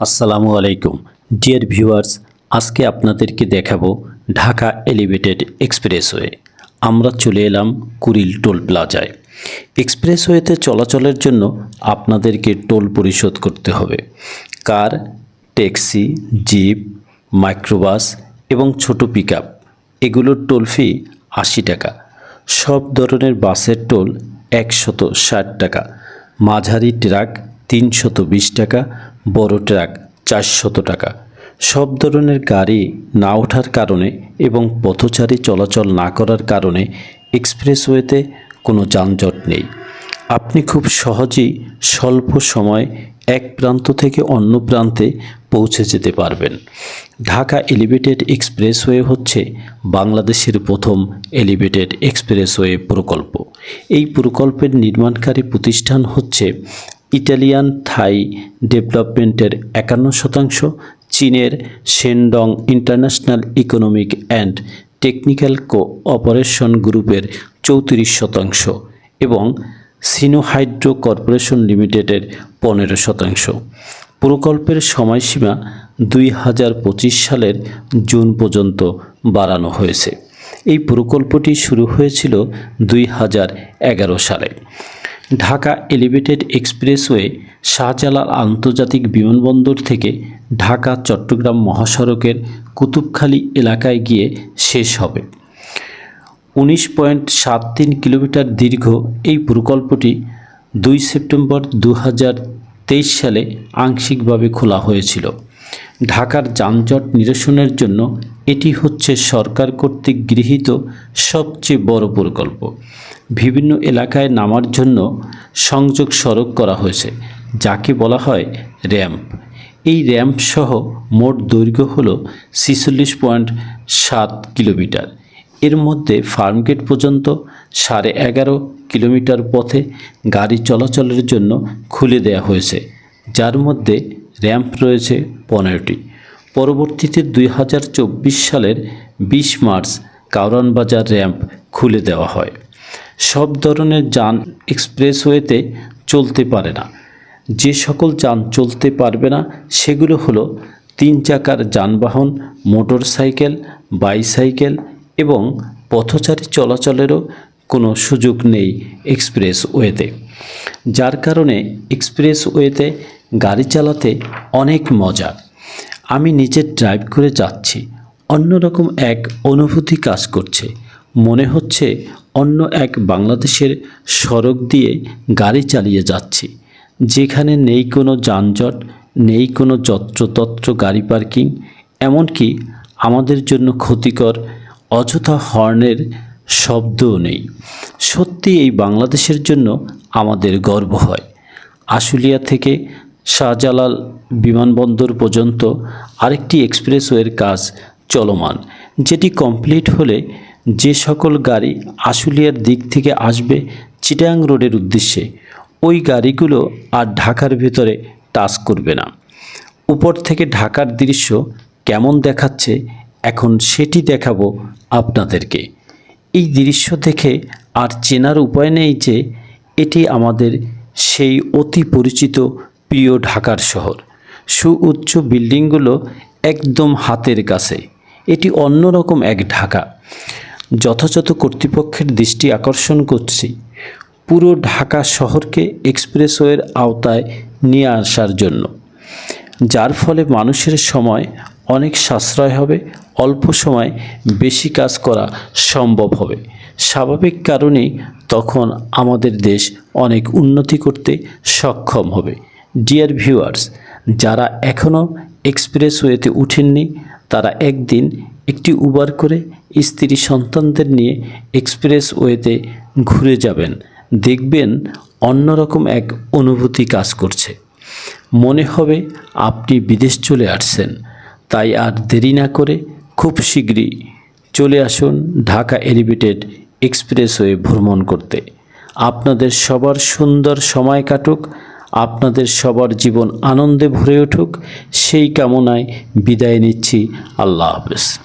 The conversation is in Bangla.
আসসালামু আলাইকুম। ডিয়ার ভিউয়ার্স আজকে আপনাদেরকে দেখাবো ঢাকা এলিভেটেড এক্সপ্রেসওয়ে আমরা চলে এলাম কুড়িল টোল প্লাজায়। এক্সপ্রেসওয়েতে চলাচলের জন্য আপনাদেরকে টোল পরিশোধ করতে হবে। কার, ট্যাক্সি, জিপ, মাইক্রোবাস এবং ছোট পিকআপ এগুলোর টোল ফি আশি টাকা। সব ধরনের বাসের টোল একশত ষাট টাকা। মাঝারি ট্রাক তিনশত বিশ টাকা। বড় ট্রাক চারশত টাকা। সব ধরনের গাড়ি না ওঠার কারণে এবং পথচারী চলাচল না করার কারণে এক্সপ্রেসওয়েতে কোনো যানজট নেই। আপনি খুব সহজেই স্বল্প সময় এক প্রান্ত থেকে অন্য প্রান্তে পৌঁছে যেতে পারবেন। ঢাকা এলিভেটেড এক্সপ্রেসওয়ে হচ্ছে বাংলাদেশের প্রথম এলিভেটেড এক্সপ্রেসওয়ে প্রকল্প। এই প্রকল্পের নির্মাণকারী প্রতিষ্ঠান হচ্ছে ইটালিয়ান থাই ডেভেলপমেন্টের একান্ন শতাংশ, চীনের Shandong international economic and technical co operation গ্রুপের চৌত্রিশ শতাংশ এবং সিনোহাইড্রো কর্পোরেশন লিমিটেডের পনেরো শতাংশ। প্রকল্পের সময়সীমা দুই হাজার পঁচিশ সালের জুন পর্যন্ত বাড়ানো হয়েছে। এই প্রকল্পটি শুরু হয়েছিল দুই হাজার এগারো সালে। ঢাকা এলিভেটেড এক্সপ্রেসওয়ে শাহজালাল আন্তর্জাতিক বিমানবন্দর থেকে ঢাকা, চট্টগ্রাম মহাসড়কের কুতুবখালী এলাকায় গিয়ে শেষ হবে। উনিশ পয়েন্ট সাত তিন কিলোমিটার দীর্ঘ এই প্রকল্পটি দুই সেপ্টেম্বর দু হাজার তেইশ সালে আংশিকভাবে খোলা হয়েছিল। ঢাকার যানজট নিরসনের জন্য এটি হচ্ছে সরকার কর্তৃক গৃহীত সবচেয়ে বড় প্রকল্প। বিভিন্ন এলাকায় নামার জন্য সংযোগ সড়ক করা হয়েছে, যাকে বলা হয় র্যাম্প। এই র্যাম্প সহ মোট দৈর্ঘ্য হল ছিচল্লিশ পয়েন্ট সাত কিলোমিটার। এর মধ্যে ফার্মগেট পর্যন্ত সাড়ে এগারো কিলোমিটার পথে গাড়ি চলাচলের জন্য খুলে দেওয়া হয়েছে, যার মধ্যে র্যাম্প রয়েছে পনেরোটি। পরবর্তীতে দুই হাজার চব্বিশ সালের বিশ মার্চ কাউরান বাজার র্যাম্প খুলে দেওয়া হয়। সব ধরনের যান এক্সপ্রেসওয়েতে চলতে পারে না। যে সকল যান চলতে পারবে না, সেগুলো হলো তিন চাকার যানবাহন, মোটরসাইকেল, বাইসাইকেল এবং পথচারী চলাচলেরও কোনো সুযোগ নেই এক্সপ্রেসওয়েতে। যার কারণে এক্সপ্রেসওয়েতে গাড়ি চালাতে অনেক মজা। আমি নিজে ড্রাইভ করে যাচ্ছি। অন্যরকম এক অনুভূতি কাজ করছে। মনে হচ্ছে অন্য এক বাংলাদেশের সড়ক দিয়ে গাড়ি চালিয়ে যাচ্ছি। যেখানে নেই কোনো যানজট, নেই কোনো যত্রতত্র গাড়ি পার্কিং, এমনকি আমাদের জন্য ক্ষতিকর অযথা হর্নের শব্দও নেই। সত্যি এই বাংলাদেশের জন্য আমাদের গর্ব হয়। আশুলিয়া থেকে শাহজালাল বিমানবন্দর পর্যন্ত আরেকটি এক্সপ্রেসওয়ের কাজ চলমান, যেটি কমপ্লিট হলে যে সকল গাড়ি আশুলিয়ার দিক থেকে আসবে চিটাং রোডের উদ্দেশ্যে, ওই গাড়িগুলো আর ঢাকার ভেতরে টাচ করবে না। উপর থেকে ঢাকার দৃশ্য কেমন দেখাচ্ছে এখন সেটি দেখাবো আপনাদেরকে। এই দৃশ্য দেখে আর চেনার উপায় নেই যে এটি আমাদের সেই অতি পরিচিত প্রিয় ঢাকার শহর। সুউচ্চ বিল্ডিংগুলো একদম হাতের কাছে। এটি অন্যরকম এক ঢাকা। যথাযথ কর্তৃপক্ষের দৃষ্টি আকর্ষণ করছি। পুরো ঢাকা শহরকে এক্সপ্রেসওয়ের আওতায় নিয়ে আসার জন্য। যার ফলে মানুষের সময় অনেক সাশ্রয় হবে, অল্প সময় বেশি কাজ করা সম্ভব হবে। স্বাভাবিক কারণেই তখন আমাদের দেশ অনেক উন্নতি করতে সক্ষম হবে। ডিয়ার ভিউয়ার্স যারা এখনও এক্সপ্রেসওয়েতে উঠেননি, তারা একদিন একটি উবার করে স্ত্রী সন্তানদের নিয়ে এক্সপ্রেসওয়েতে ঘুরে যাবেন। দেখবেন অন্যরকম এক অনুভূতি কাজ করছে। মনে হবে আপনি বিদেশ চলে আসছেন। তাই আর দেরি না করে খুব শীঘ্রই চলে আসুন ঢাকা এলিভেটেড এক্সপ্রেসওয়ে ভ্রমণ করতে। আপনাদের সবার সুন্দর সময় কাটুক। আপনাদের সবার জীবন আনন্দে ভরে উঠুক। সেই কামনায় বিদায় নিচ্ছি। আল্লাহ হাফেজ।